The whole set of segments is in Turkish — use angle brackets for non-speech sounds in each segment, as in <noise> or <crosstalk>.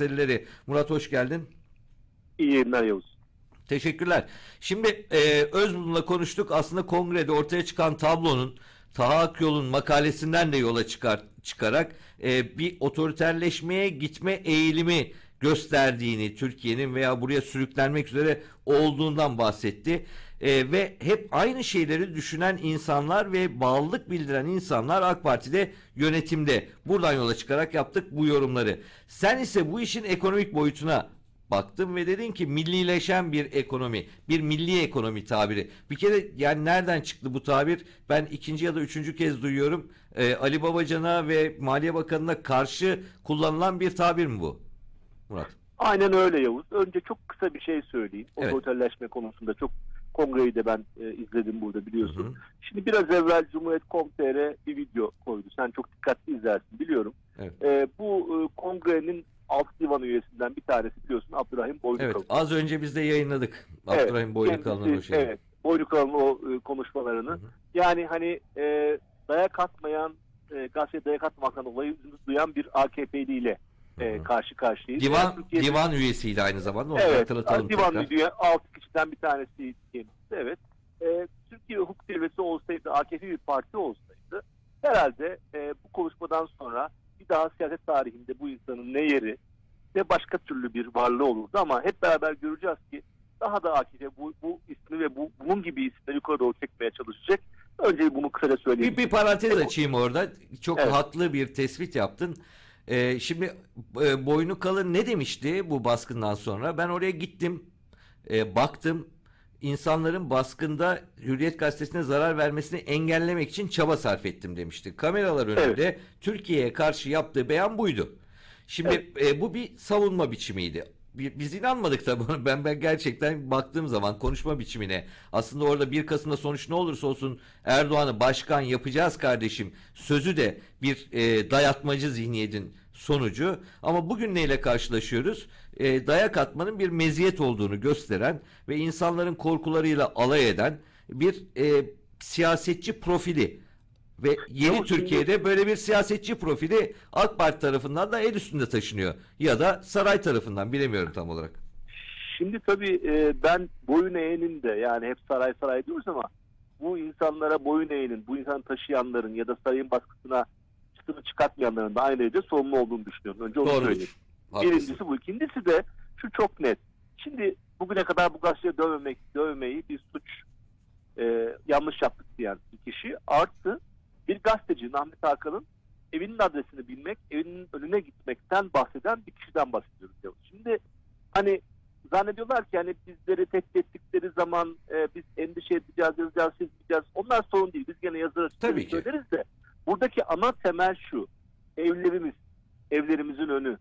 meseleleri. Murat hoş geldin. İyi yayınlar Yavuz. Teşekkürler. Şimdi e, Özbulun'la konuştuk. Aslında kongrede ortaya çıkan tablonun Taha Akyol'un makalesinden de yola çıkar, çıkarak e, bir otoriterleşmeye gitme eğilimi gösterdiğini Türkiye'nin veya buraya sürüklenmek üzere olduğundan bahsetti. E, ve hep aynı şeyleri düşünen insanlar ve bağlılık bildiren insanlar AK Parti'de yönetimde. Buradan yola çıkarak yaptık bu yorumları. Sen ise bu işin ekonomik boyutuna baktım ve dedin ki millileşen bir ekonomi, bir milli ekonomi tabiri. Bir kere yani nereden çıktı bu tabir? Ben ikinci ya da üçüncü kez duyuyorum. Ee, Ali Babacan'a ve Maliye Bakanı'na karşı kullanılan bir tabir mi bu? Murat. Aynen öyle Yavuz. Önce çok kısa bir şey söyleyeyim. Evet. Otoriterleşme konusunda çok kongreyi de ben e, izledim burada biliyorsun. Hı hı. Şimdi biraz evvel Cumhuriyet.com.tr bir video koydu. Sen çok dikkatli izlersin biliyorum. Evet. E, bu e, kongrenin alt divan üyesinden bir tanesi biliyorsun Abdurrahim Boynukalı. Evet az önce biz de yayınladık. Evet, Abdurrahim Boylukalın'ın o şeyi. Evet. Boynukalı'nın o e, konuşmalarını. Hı hı. Yani hani e, dayak atmayan, e, gazeteye dayak atmaktan dolayı duyan bir AKP'li ile e, karşı karşıyayız. Divan, Türkiye'de- divan üyesiydi aynı zamanda. Onu Evet, hatırlatalım divan tekrar. üye 6 kişiden bir tanesi kendisi. Evet. E, Türkiye hukuk devleti olsaydı, AKP bir parti olsaydı herhalde e, bu konuşmadan sonra bir daha siyaset tarihinde bu insanın ne yeri ne başka türlü bir varlığı olurdu ama hep beraber göreceğiz ki daha da AKP bu, bu ismi ve bu, bunun gibi isimleri yukarı doğru çekmeye çalışacak. Önce bunu kısaca söyleyeyim. Bir, bir parantez açayım orada. Çok Evet. haklı bir tespit yaptın. Ee, şimdi e, boynu kalın ne demişti bu baskından sonra? Ben oraya gittim, e, baktım. İnsanların baskında Hürriyet Gazetesi'ne zarar vermesini engellemek için çaba sarf ettim demişti. Kameralar önünde Türkiye'ye karşı yaptığı beyan buydu. Şimdi e, bu bir savunma biçimiydi. Bi- Biz inanmadık tabii. Ben ben gerçekten baktığım zaman konuşma biçimine aslında orada 1 Kasım'da sonuç ne olursa olsun Erdoğan'ı başkan yapacağız kardeşim sözü de bir e, dayatmacı zihniyetin sonucu. Ama bugün neyle karşılaşıyoruz? E, dayak atmanın bir meziyet olduğunu gösteren ve insanların korkularıyla alay eden bir e, siyasetçi profili ve yeni şimdi- Türkiye'de böyle bir siyasetçi profili AK Parti tarafından da el üstünde taşınıyor. Ya da saray tarafından bilemiyorum tam olarak. Şimdi tabii e, ben boyun eğenin de yani hep saray saray diyoruz ama bu insanlara boyun eğenin, bu insanı taşıyanların ya da sarayın baskısına çıtını çıkartmayanların da aynı evde sorumlu olduğunu düşünüyorum. Önce onu söyleyeyim. Haklısın. Birincisi bu. İkincisi de şu çok net. Şimdi bugüne kadar bu gazeteye dövmemek, dövmeyi bir suç e, yanlış yaptık diyen bir kişi artı bir gazeteci Ahmet Hakan'ın evinin adresini bilmek, evinin önüne gitmekten bahseden bir kişiden bahsediyoruz. Şimdi hani zannediyorlar ki hani bizleri tehdit ettikleri zaman e, biz endişe edeceğiz, yazacağız, çizeceğiz. Onlar sorun değil. Biz gene yazarız, Tabii söyleriz de buradaki ana temel şu. Evlerimiz, evlerimizin önü,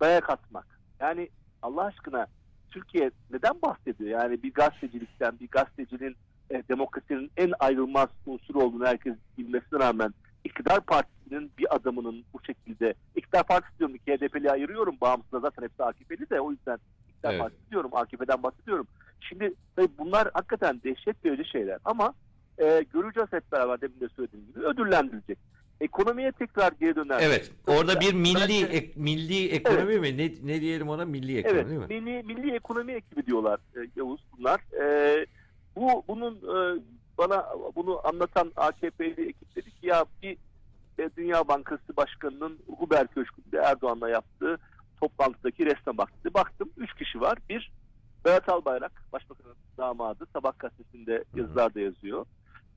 dayak atmak. Yani Allah aşkına Türkiye neden bahsediyor? Yani bir gazetecilikten, bir gazetecinin e, demokrasinin en ayrılmaz unsuru olduğunu herkes bilmesine rağmen iktidar partisinin bir adamının bu şekilde iktidar partisi diyorum ki HDP'li ayırıyorum. Bağımsızda zaten hepsi AKP'li de o yüzden iktidar Evet. partisi diyorum. AKP'den bahsediyorum. Şimdi tabii bunlar hakikaten dehşet verici şeyler ama e, göreceğiz hep beraber demin de söylediğim gibi ödüllendirilecek. Ekonomiye tekrar geri döner. Evet. Orada bir milli Bence- ek- milli ekonomi mi? Ne, ne diyelim ona? Milli ekonomi Evet, değil mi? milli, milli ekonomi ekibi diyorlar e, Yavuz bunlar. E, bu bunun e, bana bunu anlatan AKP'li ekip dedi ki ya bir e, Dünya Bankası Başkanı'nın Huber Köşkü'nde Erdoğan'la yaptığı toplantıdaki resme baktı. Baktım üç kişi var. Bir Berat Albayrak, Başbakanın damadı. Sabah gazetesinde yazılarda yazıyor.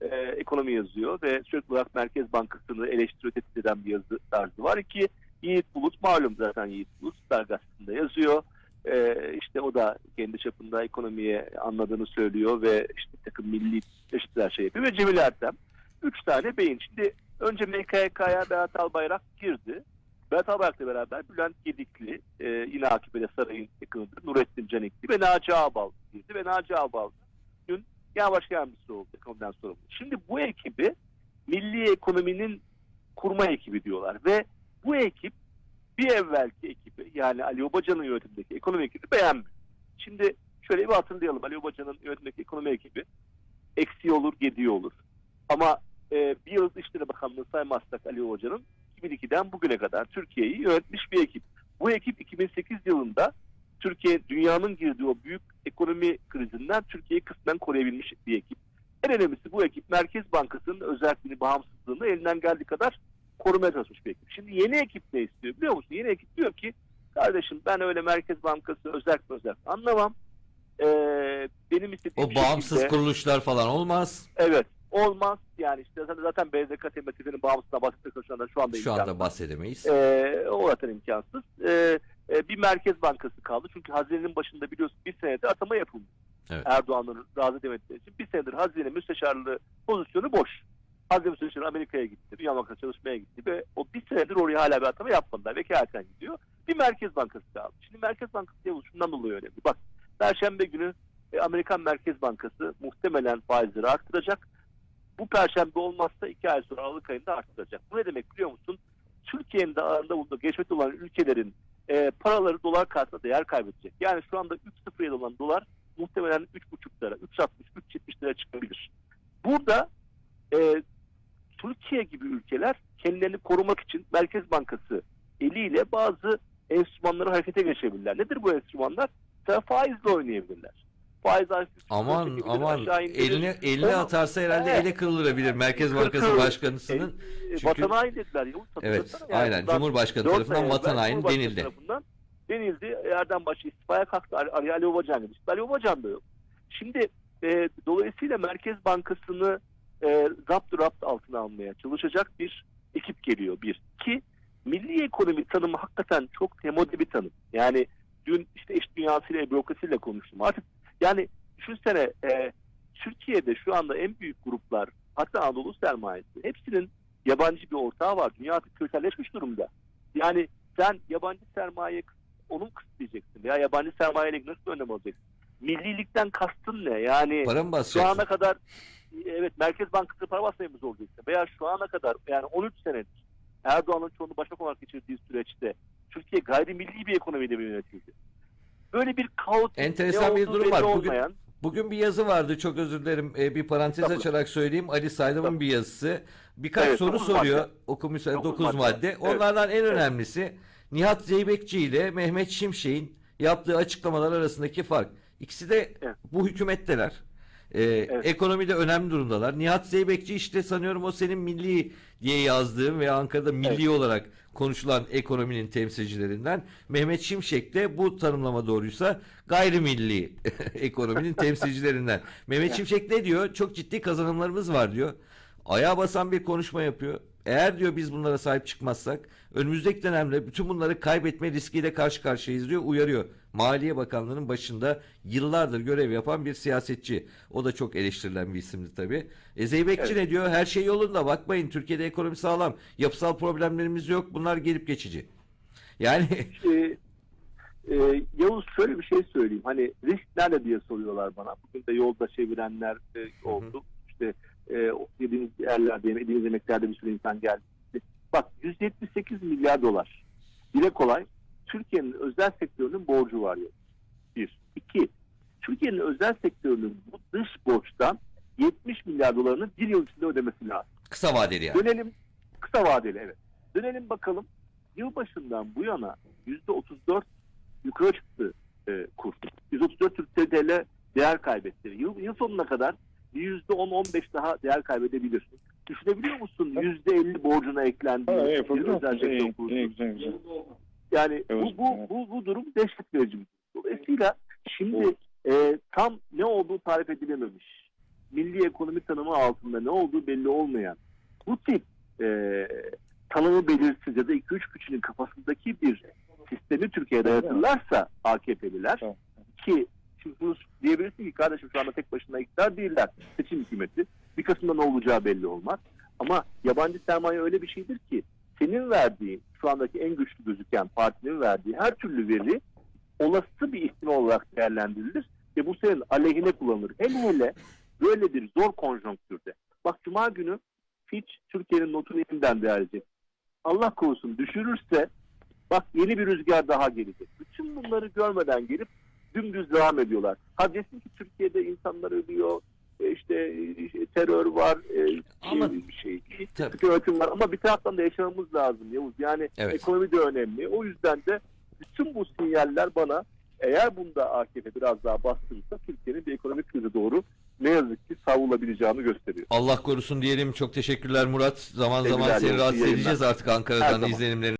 E, ekonomi yazıyor ve sürekli olarak Merkez Bankası'nı eleştiriyor, tehdit eden bir yazı tarzı var. İki Yiğit Bulut malum zaten Yiğit Bulut Star gazetesinde yazıyor. Ee, işte o da kendi çapında ekonomiye anladığını söylüyor ve işte takım milli çeşitler şey yapıyor ve Cemil Ertem. Üç tane beyin. Şimdi önce MKYK'ya Berat Albayrak girdi. Berat Albayrak'la beraber Bülent Gedikli, e, yine AKP'de sarayın yakınıdır, Nurettin Canikli ve Naci Ağbal girdi ve Naci Ağbal dün genel başkan yardımcısı oldu ekonomiden sorumlu. Şimdi bu ekibi milli ekonominin kurma ekibi diyorlar ve bu ekip bir evvelki ekibi yani Ali Babacan'ın yönetimindeki ekonomi ekibi beğenmiyor. Şimdi şöyle bir hatırlayalım. Ali Babacan'ın yönetimindeki ekonomi ekibi eksiği olur, gediği olur. Ama e, bir yıl Dışişleri Bakanlığı saymazsak Ali Babacan'ın 2002'den bugüne kadar Türkiye'yi yönetmiş bir ekip. Bu ekip 2008 yılında Türkiye dünyanın girdiği o büyük ekonomi krizinden Türkiye'yi kısmen koruyabilmiş bir ekip. En önemlisi bu ekip Merkez Bankası'nın özelliğini, bağımsızlığını elinden geldiği kadar korumaya çalışmış bir ekip. Şimdi yeni ekip ne istiyor biliyor musun? Yeni ekip diyor ki kardeşim ben öyle Merkez Bankası özel özel anlamam. Ee, benim istediğim O bağımsız şekilde- kuruluşlar falan olmaz. Evet. Olmaz. Yani işte zaten, zaten BZK temsilcilerinin bağımsızlığına bahsetmek şu anda şu anda Şu imkansız. anda bahsedemeyiz. Ee, o zaten imkansız. Ee, e, bir merkez bankası kaldı. Çünkü hazinenin başında biliyorsun bir senedir atama yapıldı. Evet. Erdoğan'ın razı demediği için. Bir senedir hazine müsteşarlığı pozisyonu boş. Hazine müsteşarı Amerika'ya gitti. Dünya Bankası çalışmaya gitti ve o bir senedir oraya hala bir atama yapmadılar. Vekaleten gidiyor. Bir merkez bankası kaldı. Şimdi merkez bankası Yavuz şundan dolayı önemli. Bak Perşembe günü e, Amerikan Merkez Bankası muhtemelen faizleri arttıracak. Bu perşembe olmazsa iki ay sonra Aralık ayında arttıracak. Bu ne demek biliyor musun? Türkiye'nin de arasında bulunduğu geçmekte olan ülkelerin e, paraları dolar karşısında değer kaybedecek. Yani şu anda 3.07 olan dolar muhtemelen 3.5 lira, 3.60, 3.70 lira çıkabilir. Burada e, Türkiye gibi ülkeler kendilerini korumak için Merkez Bankası eliyle bazı enstrümanları harekete geçebilirler. Nedir bu enstrümanlar? Mesela faizle oynayabilirler. Faiz Aman aman eline eline Onu- atarsa herhalde Evet. ele kırılabilir Merkez Bankası. Başkanısının. E, Çünkü- Vatan haini dediler. Yavuz, Evet, yani aynen. Cumhurbaşkanı tarafından vatan Cumhurbaşkanı denildi. Denildi. Erden Başı istifaya kalktı. Ali, Babacan dedi. Ali Babacan da yok. Şimdi e, dolayısıyla Merkez Bankası'nı e, zapt rapt altına almaya çalışacak bir ekip geliyor. Bir. Ki milli ekonomi tanımı hakikaten çok temode bir tanım. Yani dün işte iş dünyasıyla, bürokrasiyle konuştum. Artık yani düşünsene e, Türkiye'de şu anda en büyük gruplar hatta Anadolu sermayesi hepsinin yabancı bir ortağı var. Dünya artık küreselleşmiş durumda. Yani sen yabancı sermaye onu mu kısıtlayacaksın veya yabancı sermayeyle nasıl önlem alacaksın? Millilikten kastın ne? Yani Para mı şu ana kadar evet Merkez Bankası para basmamız olacaktı. Veya şu ana kadar yani 13 senedir Erdoğan'ın çoğunu başak olarak geçirdiği süreçte Türkiye gayrimilli bir ekonomiyle mi yönetildi? Böyle bir kaos Enteresan bir durum var. Bugün- olmayan Bugün bir yazı vardı çok özür dilerim. Ee, bir parantez açarak söyleyeyim. Ali Saydam'ın bir yazısı. Birkaç Evet, soru soruyor. madde. Okumuş Dokuz 9 madde. madde. Evet. Onlardan en önemlisi Nihat Zeybekçi ile Mehmet Şimşek'in yaptığı açıklamalar arasındaki fark. İkisi de Evet. bu hükümetteler. Ee, Ekonomide önemli durumdalar. Nihat Zeybekçi işte sanıyorum o senin milli diye yazdığın ve Ankara'da milli Evet. olarak konuşulan ekonominin temsilcilerinden. Mehmet Şimşek de bu tanımlama doğruysa gayrimilli <laughs> ekonominin temsilcilerinden. Mehmet <laughs> Evet. Şimşek ne diyor? Çok ciddi kazanımlarımız var diyor. Ayağa basan bir konuşma yapıyor. Eğer diyor biz bunlara sahip çıkmazsak önümüzdeki dönemde bütün bunları kaybetme riskiyle karşı karşıyayız diyor uyarıyor. Maliye Bakanlığı'nın başında yıllardır görev yapan bir siyasetçi. O da çok eleştirilen bir isimdi tabii. E Zeybekçi Evet. ne diyor? Her şey yolunda bakmayın Türkiye'de ekonomi sağlam. Yapısal problemlerimiz yok. Bunlar gelip geçici. Yani <laughs> e, e, Yavuz şöyle bir şey söyleyeyim. Hani risk nerede diye soruyorlar bana. Bugün de yolda çevirenler e, oldu. İşte e, o dediğimiz yerlerde, yediğimiz yemeklerde bir sürü insan geldi. Bak 178 milyar dolar. Dile kolay. Türkiye'nin özel sektörünün borcu var ya. Bir. İki. Türkiye'nin özel sektörünün bu dış borçtan 70 milyar dolarını bir yıl içinde ödemesi lazım. kısa vadeli yani. Dönelim kısa vadeli evet. Dönelim bakalım yılbaşından bu yana yüzde 34 yukarı çıktı e, kur. 134 Türk TL değer kaybetti. Yıl, yıl sonuna kadar bir yüzde 10-15 daha değer kaybedebilir. Düşünebiliyor musun? Yüzde 50 borcuna eklendi. Ha, bir özel sektör güzel. Yani bu, bu, bu, bu durum dehşet verici bir durum. Dolayısıyla şimdi e, tam ne olduğu tarif edilememiş. Milli ekonomi tanımı altında ne olduğu belli olmayan bu tip e, tanımı belirsiz ya da 2-3 kişinin kafasındaki bir sistemi Türkiye'de dayatırlarsa AKP'liler ki şimdi diyebilirsin ki kardeşim şu anda tek başına iktidar değiller. Seçim hükümeti. Bir Kasım'da ne olacağı belli olmaz. Ama yabancı sermaye öyle bir şeydir ki senin verdiğin şu andaki en güçlü gözüken partinin verdiği her türlü veri olası bir ihtimal olarak değerlendirilir ve bu senin aleyhine kullanılır. Hele hele böyle bir zor konjonktürde. Bak Cuma günü Fitch Türkiye'nin notunu yeniden değerleyecek. Allah korusun düşürürse bak yeni bir rüzgar daha gelecek. Bütün bunları görmeden gelip dümdüz devam ediyorlar. Ha desin ki Türkiye'de insanlar ölüyor, e, işte e, terör var, e, Ama- şey, şey Tabii. kötü yönetim var ama bir taraftan da yaşamamız lazım Yavuz. Yani Evet. ekonomi de önemli. O yüzden de bütün bu sinyaller bana eğer bunda AKP biraz daha bastırırsa Türkiye'nin bir ekonomik krize doğru ne yazık ki savrulabileceğini gösteriyor. Allah korusun diyelim. Çok teşekkürler Murat. Zaman zaman Sevgiler, seni iyi rahatsız edeceğiz artık Ankara'dan zaman. izlenimlerini.